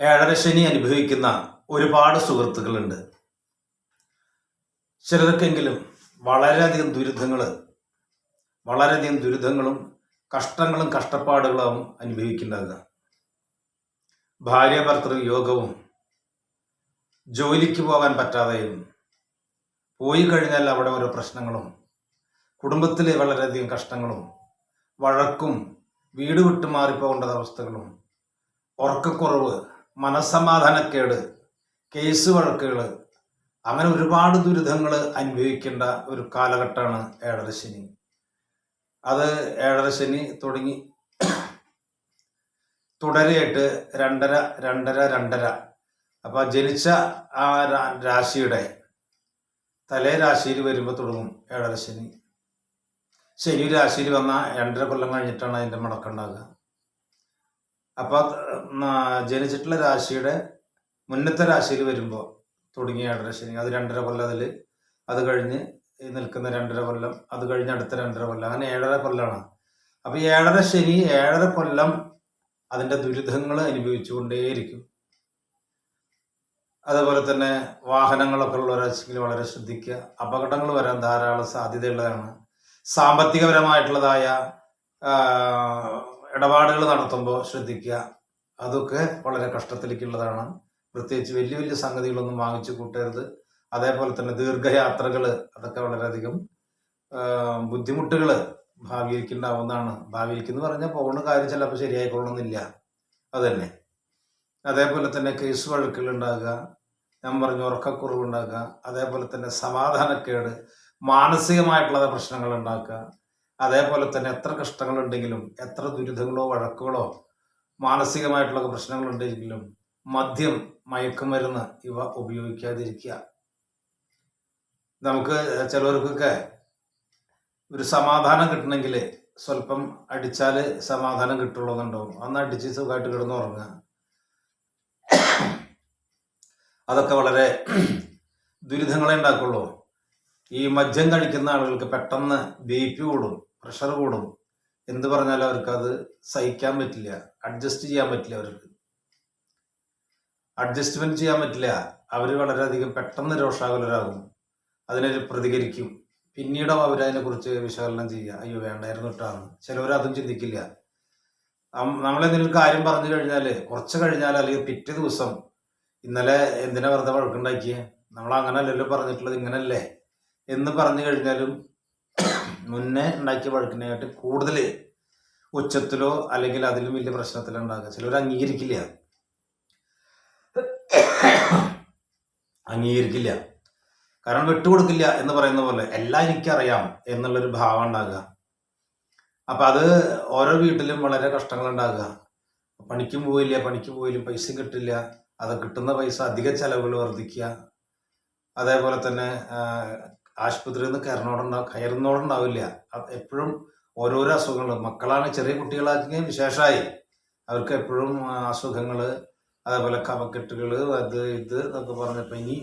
ഏഴരശനി അനുഭവിക്കുന്ന ഒരുപാട് സുഹൃത്തുക്കളുണ്ട്. ചിലർക്കെങ്കിലും വളരെയധികം ദുരിതങ്ങൾ വളരെയധികം ദുരിതങ്ങളും കഷ്ടങ്ങളും കഷ്ടപ്പാടുകളും അനുഭവിക്കേണ്ടത് ഭാര്യ ഭർത്തൃ യോഗവും ജോലിക്ക് പോകാൻ പറ്റാതെയും പോയി കഴിഞ്ഞാൽ അവിടെ ഓരോ പ്രശ്നങ്ങളും കുടുംബത്തിലെ വളരെയധികം കഷ്ടങ്ങളും വഴക്കും വീട് വിട്ടു മാറിപ്പോകേണ്ട അവസ്ഥകളും ഉറക്കക്കുറവ് മനസ്സമാധാനക്കേട് കേസ് വഴക്കുകൾ അങ്ങനെ ഒരുപാട് ദുരിതങ്ങൾ അനുഭവിക്കേണ്ട ഒരു കാലഘട്ടമാണ് ഏഴരശനി അത് ഏഴരശനി തുടങ്ങി തുടരെയായിട്ട് രണ്ടര രണ്ടര രണ്ടര. അപ്പൊ ജനിച്ച ആ രാശിയുടെ തലേ രാശിയിൽ വരുമ്പോൾ തുടങ്ങും ഏഴര ശനി. രാശിയിൽ വന്ന രണ്ടര കൊല്ലം കഴിഞ്ഞിട്ടാണ് അതിന്റെ മുടക്കുണ്ടാകുക അപ്പൊ ന- ജനിച്ചിട്ടുള്ള രാശിയുടെ മുന്നത്തെ രാശിയിൽ വരുമ്പോൾ തുടങ്ങിയ ഏഴര ശനി. അത് രണ്ടര കൊല്ലം അതിൽ അത് കഴിഞ്ഞ് നിൽക്കുന്ന രണ്ടര കൊല്ലം അത് കഴിഞ്ഞ് അടുത്ത രണ്ടര കൊല്ലം. അങ്ങനെ ഏഴര കൊല്ലമാണ് അപ്പൊ ഏഴര ശനി ഏഴര കൊല്ലം അതിന്റെ ദുരിതങ്ങൾ അനുഭവിച്ചുകൊണ്ടേയിരിക്കും. അതുപോലെ തന്നെ വാഹനങ്ങളൊക്കെ ഉള്ളവരാണെങ്കിൽ വളരെ ശ്രദ്ധിക്കുക. അപകടങ്ങൾ വരാൻ ധാരാളം സാധ്യതയുള്ളതാണ്. സാമ്പത്തികപരമായിട്ടുള്ളതായ ഇടപാടുകൾ നടത്തുമ്പോൾ ശ്രദ്ധിക്കുക. അതൊക്കെ വളരെ കഷ്ടത്തിലേക്കുള്ളതാണ്. പ്രത്യേകിച്ച് വലിയ വലിയ സംഗതികളൊന്നും വാങ്ങിച്ചു കൂട്ടരുത്. അതേപോലെ തന്നെ ദീർഘയാത്രകൾ അതൊക്കെ വളരെയധികം ബുദ്ധിമുട്ടുകൾ ഭാവിയിലേക്ക് ഉണ്ടാവുന്നതാണ് ഭാവിയിലേക്ക് എന്ന് പറഞ്ഞാൽ പോകുന്ന കാര്യം ചിലപ്പോൾ ശരിയായിക്കൊള്ളണമെന്നില്ല. അതന്നെ. അതേപോലെ തന്നെ കേസ് വഴക്കുകൾ ഉണ്ടാകുക. ഞാൻ പറഞ്ഞു ഉറക്കക്കുറവ് ഉണ്ടാക്കുക അതേപോലെ തന്നെ സമാധാനക്കേട് മാനസികമായിട്ടുള്ള പ്രശ്നങ്ങൾ ഉണ്ടാക്കുക. അതേപോലെ തന്നെ എത്ര കഷ്ടങ്ങളുണ്ടെങ്കിലും എത്ര ദുരിതങ്ങളോ വഴക്കുകളോ മാനസികമായിട്ടുള്ള പ്രശ്നങ്ങളുണ്ടെങ്കിലും മദ്യം മയക്കുമരുന്ന് ഇവ ഉപയോഗിക്കാതിരിക്കുക. നമുക്ക് ചിലവർക്കൊക്കെ ഒരു സമാധാനം കിട്ടണമെങ്കിൽ സ്വല്പം അടിച്ചാൽ സമാധാനം കിട്ടുള്ളൂ എന്നുണ്ടാവും അന്ന് അടിച്ച് സുഖമായിട്ട് കിടന്നുറങ്ങുക അതൊക്കെ വളരെ ദുരിതങ്ങളെ ഉണ്ടാക്കുള്ളൂ. ഈ മദ്യം കഴിക്കുന്ന ആളുകൾക്ക് പെട്ടെന്ന് ബി പി കൂടും. പ്രഷർ കൂടും എന്ത് പറഞ്ഞാലും അവർക്ക് അത് സഹിക്കാൻ പറ്റില്ല. അഡ്ജസ്റ്റ് ചെയ്യാൻ പറ്റില്ല അവർക്ക്. അഡ്ജസ്റ്റ്മെന്റ് ചെയ്യാൻ പറ്റില്ല. അവർ വളരെയധികം പെട്ടെന്ന് രോഷാകുലരാകും അതിനെ പ്രതികരിക്കും. പിന്നീട് അവർ അതിനെക്കുറിച്ച് വിശകലനം ചെയ്യുക. അയ്യോ വേണ്ടായിരുന്നു ഇട്ടാണ് ചിലവർ അതും ചിന്തിക്കില്ല. നമ്മളെന്തെങ്കിലും കാര്യം പറഞ്ഞു കഴിഞ്ഞാൽ കുറച്ച് കഴിഞ്ഞാൽ അല്ലെങ്കിൽ പിറ്റേ ദിവസം ഇന്നലെ എന്തിനാ വെറുതെ വഴക്കുണ്ടാക്കിയേ? നമ്മൾ അങ്ങനല്ലല്ലോ പറഞ്ഞിട്ടുള്ളത് ഇങ്ങനല്ലേ? എന്ന് പറഞ്ഞു കഴിഞ്ഞാലും മുന്നേ ഉണ്ടാക്കിയ വഴക്കിനെക്കാട്ടി കൂടുതൽ ഉച്ചത്തിലോ അല്ലെങ്കിൽ അതിലും വലിയ പ്രശ്നത്തിലോ ഉണ്ടാകുക ചിലവർ അംഗീകരിക്കില്ല. അംഗീകരിക്കില്ല. കാരണം വിട്ടുകൊടുക്കില്ല എന്ന് പറയുന്ന പോലെ എല്ലാം എനിക്കറിയാം എന്നുള്ളൊരു ഭാവം ഉണ്ടാകുക അപ്പൊ അത് ഓരോ വീട്ടിലും വളരെ കഷ്ടങ്ങൾ ഉണ്ടാകുക പണിക്കും പോയില്ല പണിക്ക് പോയില്ല പൈസ കിട്ടില്ല. അത് കിട്ടുന്ന പൈസ അധിക ചെലവുകൾ വർദ്ധിക്കുക. അതേപോലെ തന്നെ ആശുപത്രിയിൽ നിന്ന് കയറിനോടുണ്ടാവും കയറുന്നോടുണ്ടാവില്ല. എപ്പോഴും ഓരോരോ അസുഖങ്ങൾ മക്കളാണ് ചെറിയ കുട്ടികളാക്കി വിശേഷമായി അവർക്ക് എപ്പോഴും അസുഖങ്ങൾ അതേപോലെ കവക്കെട്ടുകൾ അത് ഇത് എന്നൊക്കെ പറഞ്ഞപ്പോൾ ഇനി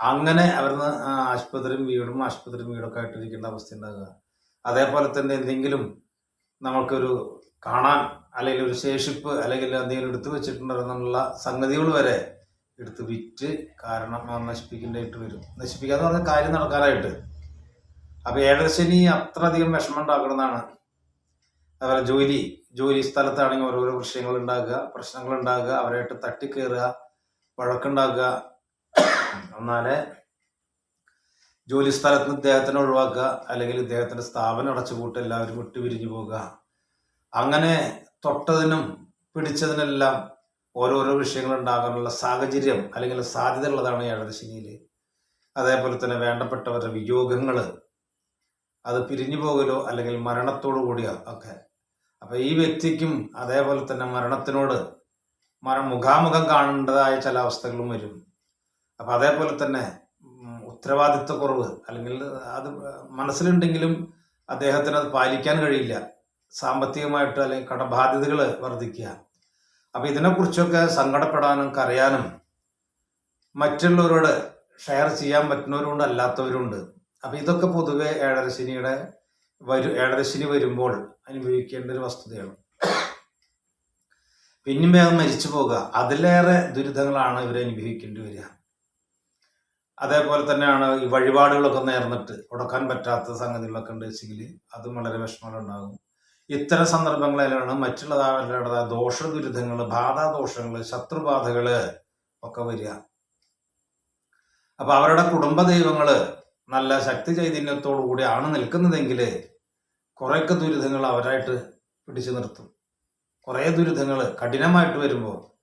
അങ്ങനെ അവിടുന്ന് ആ, ആശുപത്രിയും വീടും ആശുപത്രിയും വീടൊക്കെ ആയിട്ടിരിക്കേണ്ട അവസ്ഥ ഉണ്ടാകുക അതേപോലെ തന്നെ എന്തെങ്കിലും നമുക്കൊരു കാണാൻ അല്ലെങ്കിൽ ഒരു ശേഷിപ്പ് അല്ലെങ്കിൽ എന്തെങ്കിലും എടുത്തു വെച്ചിട്ടുണ്ടെന്നുള്ള സംഗതികൾ വരെ എടുത്ത് വിറ്റ് കാരണം നശിപ്പിക്കേണ്ടതായിട്ട് വരും. നശിപ്പിക്കാന്ന് പറഞ്ഞ കാര്യം നടക്കാനായിട്ട്. അപ്പൊ ഏഴരശനി അത്ര അധികം വിഷമം ഉണ്ടാക്കണമെന്നാണ് അതുപോലെ ജോലി ജോലി സ്ഥലത്താണെങ്കിൽ ഓരോരോ വിഷയങ്ങൾ ഉണ്ടാകുക പ്രശ്നങ്ങൾ ഉണ്ടാകുക അവരായിട്ട് തട്ടിക്കയറുക വഴക്കുണ്ടാക്കുക എന്നാലേ ജോലി സ്ഥലത്ത് നിന്ന് ഇദ്ദേഹത്തിനെ ഒഴിവാക്കുക അല്ലെങ്കിൽ ഇദ്ദേഹത്തിന്റെ സ്ഥാപനം അടച്ചുപൂട്ട് എല്ലാവരും വിട്ടു പിരിഞ്ഞു പോകുക അങ്ങനെ തൊട്ടതിനും പിടിച്ചതിനെല്ലാം ഓരോരോ വിഷയങ്ങൾ ഉണ്ടാകാനുള്ള സാഹചര്യം അല്ലെങ്കിൽ സാധ്യത ഉള്ളതാണ് ഏഴരശനിയിൽ അതേപോലെ തന്നെ വേണ്ടപ്പെട്ടവരുടെ വിയോഗങ്ങൾ അത് പിരിഞ്ഞു പോകലോ അല്ലെങ്കിൽ മരണത്തോടു കൂടിയോ ഒക്കെ. അപ്പോൾ ഈ വ്യക്തിക്കും അതേപോലെ തന്നെ മരണത്തിനോട് മര മുഖാമുഖം കാണേണ്ടതായ ചില അവസ്ഥകളും വരും. അപ്പൊ അതേപോലെ തന്നെ ഉത്തരവാദിത്വക്കുറവ് അല്ലെങ്കിൽ അത് മനസ്സിലുണ്ടെങ്കിലും അദ്ദേഹത്തിന് അത് പാലിക്കാൻ കഴിയില്ല. സാമ്പത്തികമായിട്ട് അല്ലെങ്കിൽ കടബാധ്യതകൾ വർദ്ധിക്കുക. അപ്പൊ ഇതിനെക്കുറിച്ചൊക്കെ സങ്കടപ്പെടാനും കരയാനും മറ്റുള്ളവരോട് ഷെയർ ചെയ്യാൻ പറ്റുന്നവരുണ്ട് അല്ലാത്തവരുണ്ട്. അപ്പോൾ ഇതൊക്കെ പൊതുവെ ഏഴരശനിയുടെ വരും ഏഴരശനി വരുമ്പോൾ അനുഭവിക്കേണ്ട ഒരു വസ്തുതയാണ്. പിന്നെയും വേഗം മരിച്ചു പോകുക അതിലേറെ ദുരിതങ്ങളാണ് ഇവർ അനുഭവിക്കേണ്ടി വരിക. അതേപോലെ തന്നെയാണ് ഈ വഴിപാടുകളൊക്കെ നേർന്നിട്ട് ഉടക്കാൻ പറ്റാത്ത സംഗതികളൊക്കെ ഉണ്ട് വെച്ചെങ്കിൽ അതും വളരെ വിഷമങ്ങളുണ്ടാകും. ഇത്തരം സന്ദർഭങ്ങളിലാണ് മറ്റുള്ളവരുടെ ദോഷ ദുരിതങ്ങൾ ബാധാദോഷങ്ങൾ ശത്രുബാധകൾ ഒക്കെ വരിക. അപ്പൊ അവരുടെ കുടുംബ ദൈവങ്ങൾ നല്ല ശക്തി ചൈതന്യത്തോടു ആണ് നിൽക്കുന്നതെങ്കിൽ കുറേയൊക്കെ ദുരിതങ്ങൾ അവരായിട്ട് പിടിച്ചു നിർത്തും. കുറേ ദുരിതങ്ങൾ കഠിനമായിട്ട് വരുമ്പോൾ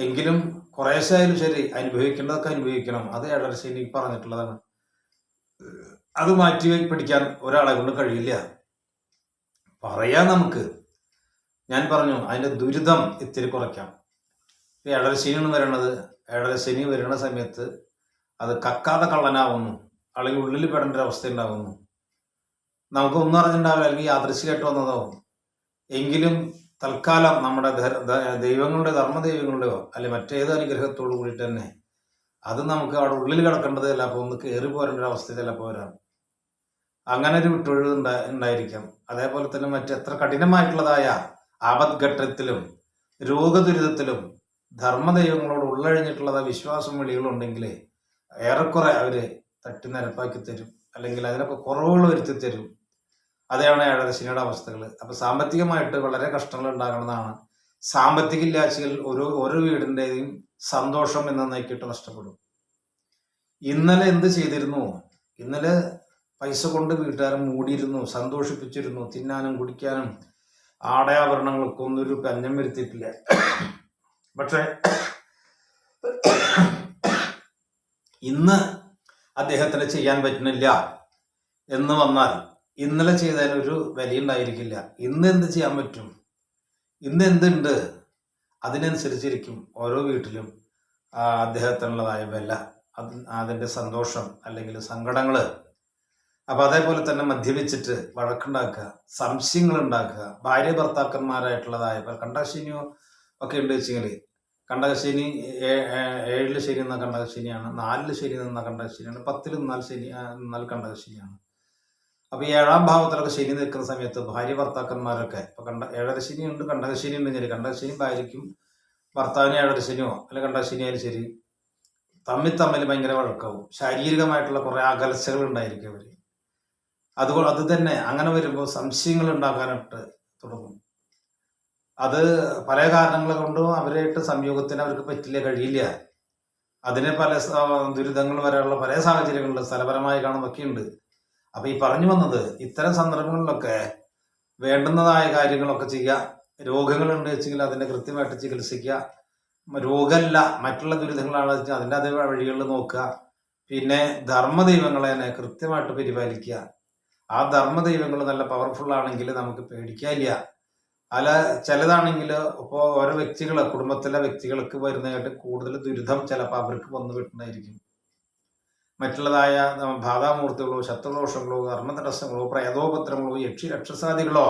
എങ്കിലും കുറേശ്ശായാലും ശരി അനുഭവിക്കേണ്ടതൊക്കെ അനുഭവിക്കണം. അത് ഏഴരശ്ശേരി പറഞ്ഞിട്ടുള്ളതാണ്. അത് മാറ്റി പിടിക്കാൻ ഒരാളെ കൊണ്ട് കഴിയില്ല. പറയാം നമുക്ക്. ഞാൻ പറഞ്ഞു അതിന്റെ ദുരിതം ഇത്തിരി കുറയ്ക്കാം. ഈ ഏഴരശ്ശേനിയാണ് വരണത് ഏഴരശ്ശേനി വരുന്ന സമയത്ത് അത് കക്കാതെ കള്ളനാവുന്നു. അല്ലെങ്കിൽ ഉള്ളിൽ പെടേണ്ട ഒരു അവസ്ഥ ഉണ്ടാകുന്നു നമുക്കൊന്നും അറിഞ്ഞിട്ടുണ്ടാവില്ല അല്ലെങ്കിൽ യാദൃശികമായിട്ട് വന്നതോ എങ്കിലും തൽക്കാലം നമ്മുടെ ദൈവങ്ങളുടെ ധർമ്മദൈവങ്ങളുടെയോ അല്ലെ മറ്റേത് അനുഗ്രഹത്തോടു കൂടിയിട്ട് തന്നെ അത് നമുക്ക് അവിടെ ഉള്ളിൽ കിടക്കേണ്ടത് ചിലപ്പോൾ ഒന്ന് കയറി പോരേണ്ട ഒരു അവസ്ഥ ചിലപ്പോൾ വരാം. അങ്ങനെ ഒരു വിട്ടൊഴിവ് ഉണ്ടായിരിക്കും. അതേപോലെ തന്നെ മറ്റെത്ര കഠിനമായിട്ടുള്ളതായ ആപദ്ഘട്ടത്തിലും രോഗദുരിതത്തിലും ധർമ്മദൈവങ്ങളോട് ഉള്ളഴിഞ്ഞിട്ടുള്ളതായ വിശ്വാസം വിളികളുണ്ടെങ്കിൽ ഏറെക്കുറെ അവർ തട്ടി നിരപ്പാക്കി തരും. അല്ലെങ്കിൽ അതിനൊക്കെ കുറവുകൾ വരുത്തി തരും. അതാണ് ഏഴരശനിയുടെ അവസ്ഥകൾ. അപ്പൊ സാമ്പത്തികമായിട്ട് വളരെ കഷ്ടങ്ങൾ ഉണ്ടാകണമെന്നാണ്. സാമ്പത്തിക ഇല്ലാച്ചയിൽ ഓരോ ഓരോ വീടിന്റെയും സന്തോഷം എന്നേക്കിട്ട് നഷ്ടപ്പെടും. ഇന്നലെ എന്ത് ചെയ്തിരുന്നു? ഇന്നലെ പൈസ കൊണ്ട് വീട്ടുകാരെ മൂടിയിരുന്നു സന്തോഷിപ്പിച്ചിരുന്നു തിന്നാനും കുടിക്കാനും ആടയാഭരണങ്ങൾക്ക് ഒന്നും ഒരു പഞ്ഞം വരുത്തിയിട്ടില്ല. പക്ഷേ ഇന്ന് അദ്ദേഹത്തിന് ചെയ്യാൻ പറ്റുന്നില്ല എന്ന് വന്നാൽ ഇന്നലെ ചെയ്തതിനൊരു വിലയുണ്ടായിരിക്കില്ല. ഇന്ന് എന്ത് ചെയ്യാൻ പറ്റും? ഇന്ന് എന്തുണ്ട്? അതിനനുസരിച്ചിരിക്കും ഓരോ വീട്ടിലും അദ്ദേഹത്തിനുള്ളതായ വില അതിന്റെ സന്തോഷം അല്ലെങ്കിൽ സങ്കടങ്ങൾ അപ്പൊ അതേപോലെ തന്നെ മദ്യപിച്ചിട്ട് വഴക്കുണ്ടാക്കുക സംശയങ്ങൾ ഉണ്ടാക്കുക ഭാര്യ ഭർത്താക്കന്മാരായിട്ടുള്ളതായ ഇപ്പൊ കണ്ടശനിയോ ഒക്കെ ഉണ്ട് വെച്ചെങ്കിൽ കണ്ടകശനി ഏഴിൽ ശനി എന്ന കണ്ടകശനിയാണ് നാലിൽ ശനി നിന്ന കണ്ടകശനിയാണ് പത്തിൽ നിന്നാൽ ശനി നിന്നാൽ കണ്ടകശനിയാണ് അപ്പൊ ഈ ഏഴാം ഭാവത്തിലൊക്കെ ശനി നിൽക്കുന്ന സമയത്ത് ഭാര്യ ഭർത്താക്കന്മാരൊക്കെ ഇപ്പൊ കണ്ട ഏഴരശനി ഉണ്ട് കണ്ടകശനി ഉണ്ടെങ്കിൽ കണ്ടകശനി ഭാര്യയ്ക്കും ഭർത്താവിന് ഏഴരശനിയോ അല്ലെങ്കിൽ കണ്ടകശനി ആയാലും ശരി തമ്മിൽ തമ്മിൽ ഭയങ്കര വഴക്കാവും. ശാരീരികമായിട്ടുള്ള കുറെ അകലച്ചകൾ ഉണ്ടായിരിക്കും അവർ. അതുകൊണ്ട് അത് തന്നെ. അങ്ങനെ വരുമ്പോൾ സംശയങ്ങൾ ഉണ്ടാക്കാനായിട്ട് തുടങ്ങും. അത് പല കാരണങ്ങൾ കൊണ്ടും അവരായിട്ട് സംയോഗത്തിന് അവർക്ക് പറ്റില്ല കഴിയില്ല. അതിനെ പല ദുരിതങ്ങൾ വരാനുള്ള പല സാഹചര്യങ്ങളിൽ സ്ഥലപരമായി കാണുന്നൊക്കെ ഉണ്ട് അപ്പൊ ഈ പറഞ്ഞു വന്നത് ഇത്തരം സന്ദർഭങ്ങളിലൊക്കെ വേണ്ടുന്നതായ കാര്യങ്ങളൊക്കെ ചെയ്യുക രോഗങ്ങളുണ്ട് വെച്ചെങ്കിൽ അതിനെ കൃത്യമായിട്ട് ചികിത്സിക്കുക. രോഗമല്ല മറ്റുള്ള ദുരിതങ്ങളാണ് വെച്ചാൽ അതിന്റെ അതേ വഴികളിൽ നോക്കുക. പിന്നെ ധർമ്മദൈവങ്ങളെ തന്നെ കൃത്യമായിട്ട് പരിപാലിക്കുക. ആ ധർമ്മദൈവങ്ങൾ നല്ല പവർഫുൾ ആണെങ്കിൽ നമുക്ക് പേടിക്കാനില്ല. അല്ല ചിലതാണെങ്കിൽ ഇപ്പോൾ ഓരോ വ്യക്തികൾ കുടുംബത്തിലെ വ്യക്തികൾക്ക് വരുന്നതായിട്ട് കൂടുതൽ ദുരിതം ചിലപ്പോൾ അവർക്ക് വന്നു വിട്ടുണ്ടായിരിക്കും മറ്റുള്ളതായ ബാധാമൂർത്തികളോ ശത്രുദോഷങ്ങളോ ധർമ്മതടസ്സങ്ങളോ പ്രേതോപത്രങ്ങളോ യക്ഷി രക്ഷസാദികളോ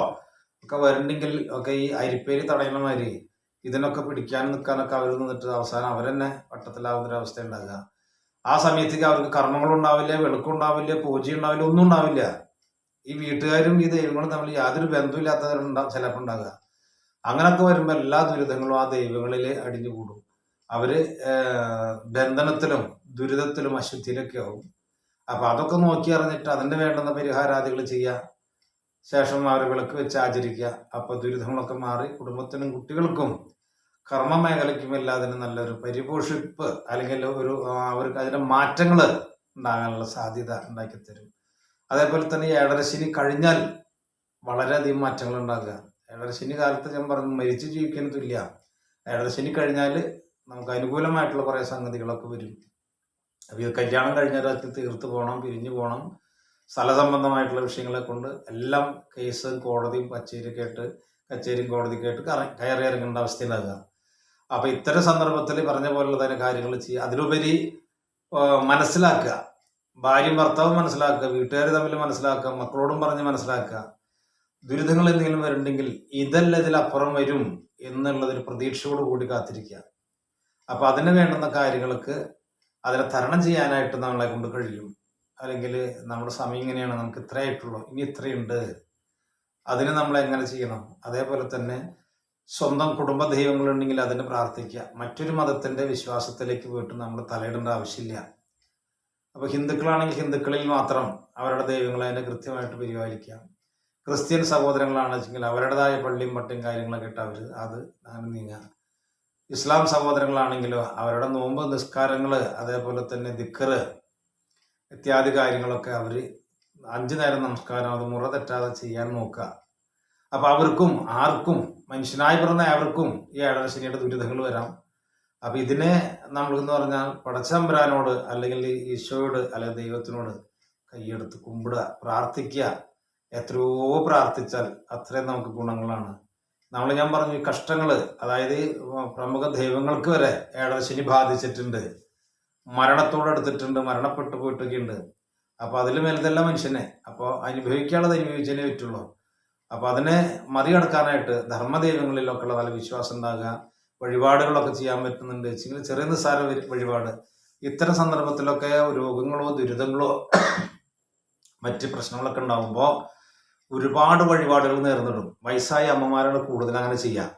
ഒക്കെ വരുന്നുണ്ടെങ്കിൽ ഒക്കെ ഈ അരിപ്പേരി തടയണമാര്. ഇതിനൊക്കെ പിടിക്കാൻ നിൽക്കാനൊക്കെ അവർ നിന്നിട്ട് അവസാനം അവരെന്നെ വട്ടത്തിലാവുന്ന ഒരു അവസ്ഥ ഉണ്ടാകുക. ആ സമയത്തേക്ക് അവർക്ക് കർമ്മങ്ങളുണ്ടാവില്ല വെളുക്കുണ്ടാവില്ല പൂജ ഉണ്ടാവില്ല ഒന്നും ഉണ്ടാവില്ല. ഈ വീട്ടുകാരും ഈ ദൈവങ്ങളും തമ്മിൽ യാതൊരു ബന്ധമില്ലാത്തവരുണ്ടാവും ചിലപ്പോൾ ഉണ്ടാകുക. അങ്ങനൊക്കെ വരുമ്പോൾ എല്ലാ ദുരിതങ്ങളും ആ ദൈവങ്ങളിൽ അടിഞ്ഞുകൂടും. അവർ ഏർ ബന്ധനത്തിലും ദുരിതത്തിലും അശുദ്ധിയിലൊക്കെ ആവും. അപ്പൊ അതൊക്കെ നോക്കി അറിഞ്ഞിട്ട് അതിന്റെ വേണ്ടുന്ന പരിഹാരാദികൾ ചെയ്യുക ശേഷം അവർ വിളക്ക് വെച്ച് ആചരിക്കുക. അപ്പൊ ദുരിതങ്ങളൊക്കെ മാറി കുടുംബത്തിനും കുട്ടികൾക്കും കർമ്മ മേഖലയ്ക്കും എല്ലാത്തിനും നല്ലൊരു പരിപോഷിപ്പ് അല്ലെങ്കിൽ ഒരു അവർക്ക് അതിന്റെ മാറ്റങ്ങൾ ഉണ്ടാകാനുള്ള സാധ്യത ഉണ്ടാക്കി തരും അതേപോലെ തന്നെ ഈ കഴിഞ്ഞാൽ വളരെയധികം മാറ്റങ്ങൾ ഉണ്ടാകുക. ഏഴരശനി കാലത്ത് ഞാൻ പറഞ്ഞു മരിച്ച് ജീവിക്കാൻ തുല്യ ഏഴരശനി കഴിഞ്ഞാൽ നമുക്ക് അനുകൂലമായിട്ടുള്ള കുറേ സംഗതികളൊക്കെ വരും. അപ്പോൾ കല്യാണം കഴിഞ്ഞ ഒരാൾക്ക് തീർത്ത് പോകണം പിരിഞ്ഞു പോകണം സ്ഥലസംബന്ധമായിട്ടുള്ള വിഷയങ്ങളെ കൊണ്ട് എല്ലാം കേസ് കോടതിയും കച്ചേരിയൊക്കെ കേട്ട് കച്ചേരിയും കോടതി കേട്ട് കയറി ഇറങ്ങേണ്ട അവസ്ഥയിലാകുക. അപ്പൊ ഇത്തരം സന്ദർഭത്തിൽ പറഞ്ഞ പോലുള്ള തന്നെ കാര്യങ്ങൾ ചെയ്യുക അതിലുപരി മനസ്സിലാക്കുക. ഭാര്യയും ഭർത്താവും മനസ്സിലാക്കുക വീട്ടുകാർ തമ്മിൽ മനസ്സിലാക്കുക മക്കളോടും പറഞ്ഞ് മനസ്സിലാക്കുക. ദുരിതങ്ങൾ എന്തെങ്കിലും വരുന്നുണ്ടെങ്കിൽ ഇതല്ല ഇതിലപ്പുറം വരും എന്നുള്ളതൊരു പ്രതീക്ഷയോട് കൂടി കാത്തിരിക്കുക. അപ്പൊ അതിന് വേണ്ടുന്ന കാര്യങ്ങൾക്ക് അതിനെ തരണം ചെയ്യാനായിട്ട് നമ്മളെ കൊണ്ട് കഴിയും. അല്ലെങ്കിൽ നമ്മുടെ സമയം ഇങ്ങനെയാണ് നമുക്ക് ഇത്രയായിട്ടുള്ളൂ ഇനി ഇത്രയുണ്ട്. അതിന് നമ്മൾ എങ്ങനെ ചെയ്യണം? അതേപോലെ തന്നെ സ്വന്തം കുടുംബ ദൈവങ്ങളുണ്ടെങ്കിൽ അതിന് പ്രാർത്ഥിക്കുക. മറ്റൊരു മതത്തിന്റെ വിശ്വാസത്തിലേക്ക് പോയിട്ട് നമ്മൾ തലയിടേണ്ട ആവശ്യമില്ല. അപ്പോൾ ഹിന്ദുക്കളാണെങ്കിൽ ഹിന്ദുക്കളിൽ മാത്രം അവരുടെ ദൈവങ്ങളെ അതിനെ കൃത്യമായിട്ട് പരിപാലിക്കാം ക്രിസ്ത്യൻ സഹോദരങ്ങളാണെന്ന് വെച്ചെങ്കിൽ അവരുടേതായ പള്ളിയും പട്ടിയും കാര്യങ്ങളൊക്കെ ഇട്ട് അവർ അത് അങ്ങനെ നീങ്ങാം ഇസ്ലാം സഹോദരങ്ങളാണെങ്കിലോ അവരുടെ നോമ്പ് നിസ്കാരങ്ങൾ അതേപോലെ തന്നെ ദിക്കറ് ഇത്യാദി കാര്യങ്ങളൊക്കെ അവർ അഞ്ചു നേരം നമസ്കാരം അത് മുറ തെറ്റാതെ ചെയ്യാൻ നോക്കുക. അപ്പൊ അവർക്കും ആർക്കും മനുഷ്യനായി പിറന്ന അവർക്കും ഈ ഏഴര ശനിയുടെ ദുരിതങ്ങൾ വരാം. അപ്പൊ ഇതിനെ നമ്മളെന്ന് പറഞ്ഞാൽ പടച്ചമ്പരാനോട് അല്ലെങ്കിൽ ഈശോയോട് അല്ലെങ്കിൽ ദൈവത്തിനോട് കൈയെടുത്ത് കുമ്പിടുക പ്രാർത്ഥിക്കുക. എത്രയോ പ്രാർത്ഥിച്ചാൽ അത്രയും നമുക്ക് ഗുണങ്ങളാണ്. നമ്മൾ ഞാൻ പറഞ്ഞു കഷ്ടങ്ങൾ അതായത് പ്രമുഖ ദൈവങ്ങൾക്ക് വരെ ഏടശനി ബാധിച്ചിട്ടുണ്ട്. മരണത്തോടെ എടുത്തിട്ടുണ്ട് മരണപ്പെട്ടു പോയിട്ടൊക്കെ ഉണ്ട് അപ്പൊ അതിൽ മേലതല്ല മനുഷ്യനെ. അപ്പോൾ അനുഭവിക്കാനുള്ളത് അനുഭവിച്ചതിനെ പറ്റുള്ളൂ. അപ്പോൾ അതിനെ മറികടക്കാനായിട്ട് ധർമ്മദൈവങ്ങളിലൊക്കെ ഉള്ള നല്ല വിശ്വാസം ഉണ്ടാകുക. വഴിപാടുകളൊക്കെ ചെയ്യാൻ പറ്റുന്നുണ്ട്. വെച്ചെങ്കിൽ ചെറിയ നിസ്സാര വഴി- വഴിപാട്. ഇത്തരം സന്ദർഭത്തിലൊക്കെ രോഗങ്ങളോ ദുരിതങ്ങളോ മറ്റ് പ്രശ്നങ്ങളൊക്കെ ഉണ്ടാകുമ്പോൾ ഒരുപാട് വഴിപാടുകൾ നേർന്നിടും. വയസ്സായ അമ്മമാരാണ് കൂടുതൽ അങ്ങനെ ചെയ്യുക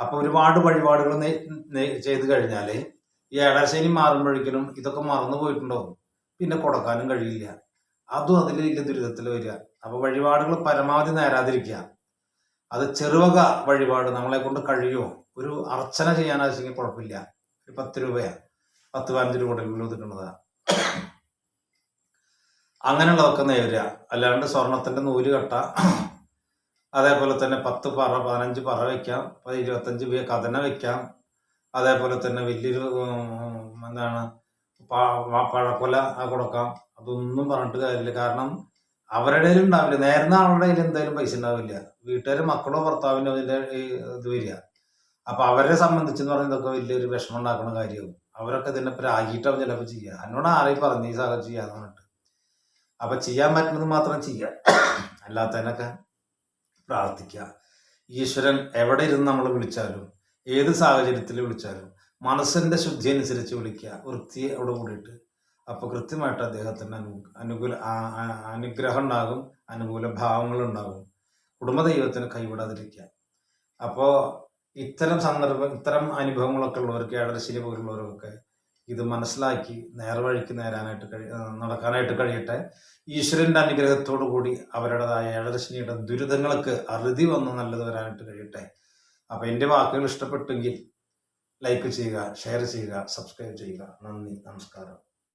അപ്പൊ ഒരുപാട് വഴിപാടുകൾ ചെയ്തു കഴിഞ്ഞാൽ ഈ ഏഴാശനി മാറുമ്പോഴേക്കിനും ഇതൊക്കെ മറന്നു പോയിട്ടുണ്ടാവും. പിന്നെ കൊടുക്കാനും കഴിയില്ല. അതും അതിൽ വലിയ ദുരിതത്തിൽ വരിക. അപ്പൊ വഴിപാടുകൾ പരമാവധി നേരാതിരിക്കുക. അത് ചെറുവക വഴിപാട് നമ്മളെ കൊണ്ട് കഴിയുമോ ഒരു അർച്ചന ചെയ്യാനാവശ്യം കുഴപ്പമില്ല. ഒരു പത്ത് രൂപയാ. പത്ത് പതിനഞ്ച് രൂപ ഒതുക്കുന്നതാ. അങ്ങനെയുള്ളതൊക്കെ നേരുക അല്ലാണ്ട് സ്വർണത്തിന്റെ നൂൽ കെട്ട. അതേപോലെ തന്നെ പത്ത് പറ പതിനഞ്ച് പറ വെക്കാം. ഇരുപത്തഞ്ച് കഥന വെക്കാം. അതേപോലെ തന്നെ വലിയൊരു എന്താണ് പഴക്കൊല കൊടുക്കാം. അതൊന്നും പറഞ്ഞിട്ട് കാര്യമില്ല. കാരണം അവരുടെ ഉണ്ടാവില്ല നേരുന്ന ആളുടെ കയ്യിൽ എന്തായാലും പൈസ ഉണ്ടാവില്ല. വീട്ടുകാർ മക്കളോ ഭർത്താവിനോ അതിന്റെ ഇത് വരിക. അപ്പൊ അവരെ സംബന്ധിച്ചെന്ന് പറഞ്ഞാൽ ഇതൊക്കെ വലിയൊരു വിഷമം ഉണ്ടാക്കുന്ന കാര്യവും അവരൊക്കെ ഇതിനെ പ്രാഗിയിട്ടാവും ചിലപ്പോൾ ചെയ്യുക എന്നോട് ആരെയും പറഞ്ഞു ഈ സാഹചര്യം ചെയ്യാന്ന് പറഞ്ഞിട്ട്. അപ്പൊ ചെയ്യാൻ പറ്റുന്നത് മാത്രം ചെയ്യുക അല്ലാത്തതിനൊക്കെ പ്രാർത്ഥിക്കുക ഈശ്വരൻ എവിടെ ഇരുന്ന് നമ്മൾ വിളിച്ചാലും ഏത് സാഹചര്യത്തിൽ വിളിച്ചാലും മനസ്സിന്റെ ശുദ്ധി അനുസരിച്ച് വിളിക്കുക വൃത്തിയോട് കൂടിയിട്ട്. അപ്പൊ കൃത്യമായിട്ട് അദ്ദേഹത്തിന് അനു അനുകൂല അനുഗ്രഹം ഉണ്ടാകും അനുകൂല ഭാവങ്ങൾ ഉണ്ടാകും. കുടുംബദൈവത്തിന് കൈവിടാതിരിക്കുക അപ്പോ ഇത്തരം സന്ദർഭം ഇത്തരം അനുഭവങ്ങളൊക്കെ ഉള്ളവർക്ക് ഏഴരശ്ശേരി പോലുള്ളവർക്കൊക്കെ ഇത് മനസ്സിലാക്കി നേർവഴിക്ക് നേരാനായിട്ട് കഴി നടക്കാനായിട്ട് കഴിയട്ടെ. ഈശ്വരന്റെ അനുഗ്രഹത്തോടു കൂടി അവരുടേതായ ഏഴരശ്ശനിയുടെ ദുരിതങ്ങൾക്ക് അറുതി വന്ന് നല്ലത് വരാനായിട്ട് കഴിയട്ടെ. അപ്പൊ എന്റെ വാക്കുകൾ ഇഷ്ടപ്പെട്ടെങ്കിൽ ലൈക്ക് ചെയ്യുക ഷെയർ ചെയ്യുക സബ്സ്ക്രൈബ് ചെയ്യുക. നന്ദി നമസ്കാരം.